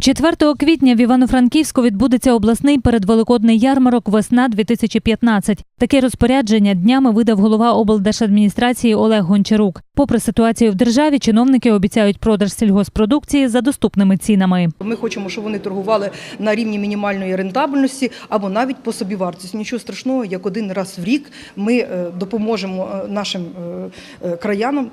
4 квітня в Івано-Франківську відбудеться обласний передвеликодний ярмарок Весна 2015 Таке розпорядження днями видав голова облдержадміністрації Олег Гончарук. Попри ситуацію в державі, чиновники обіцяють продаж сільгоспродукції за доступними цінами. Ми хочемо, щоб вони торгували на рівні мінімальної рентабельності або навіть по собівартості. Нічого страшного, як один раз в рік ми е, допоможемо е, нашим е, краянам.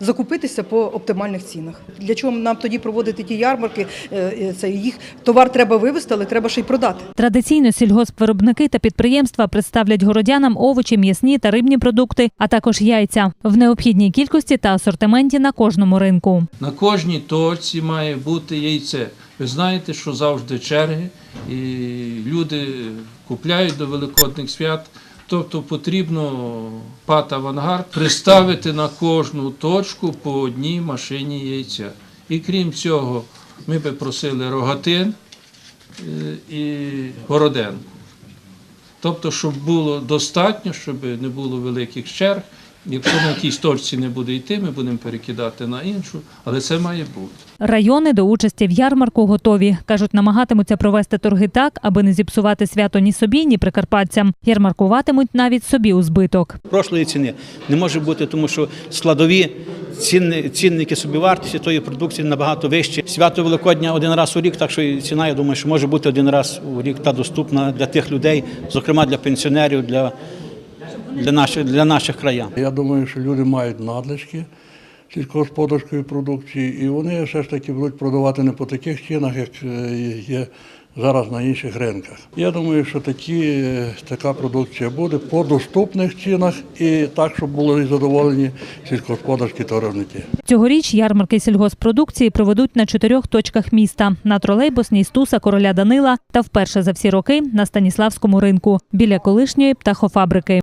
Закупитися по оптимальних цінах. Для чого нам тоді проводити ті ярмарки? Е, е, Це їх товар треба вивезти, але треба ще й продати. Традиційно сільгоспвиробники та підприємства представлять городянам овочі, м'ясні та рибні продукти, а також яйця в необхідній кількості та асортименті на кожному ринку. На кожній точці має бути яйце. Ви знаєте, що завжди черги, і люди купляють до великодних свят. Тобто потрібно пат авангард приставити на кожну точку по одній машині яйця. І крім цього, ми би просили рогатин е, і городенку. Тобто, щоб було достатньо, щоб не було великих черг. Якщо на якійсь точці не буде йти, ми будемо перекидати на іншу, але це має бути. Райони до участі в ярмарку готові. Кажуть, намагатимуться провести торги так, аби не зіпсувати свято ні собі, ні прикарпатцям. Ярмаркуватимуть навіть собі у збиток. Прошлої ціни не може бути, тому що складові цінники собівартості тої продукції набагато вищі. Свято Великодня один раз у рік, так що і ціна, я думаю, що може бути один раз у рік та доступна для тих людей, зокрема для пенсіонерів, для, для, наших, для наших краян. Я думаю, що люди мають надлишки сільськогосподарської продукції, і вони все ж таки будуть продавати не по таких цінах, як е, є зараз на інших ринках. Я думаю, що такі, е, така продукція буде по доступних цінах і так, щоб були задоволені сільськогосподарські товаровники. Цьогоріч ярмарки сільгоспродукції проведуть на чотирьох точках міста: на тролейбусній Стуса короля Данила та вперше за всі роки на Станіславському ринку біля колишньої птахофабрики.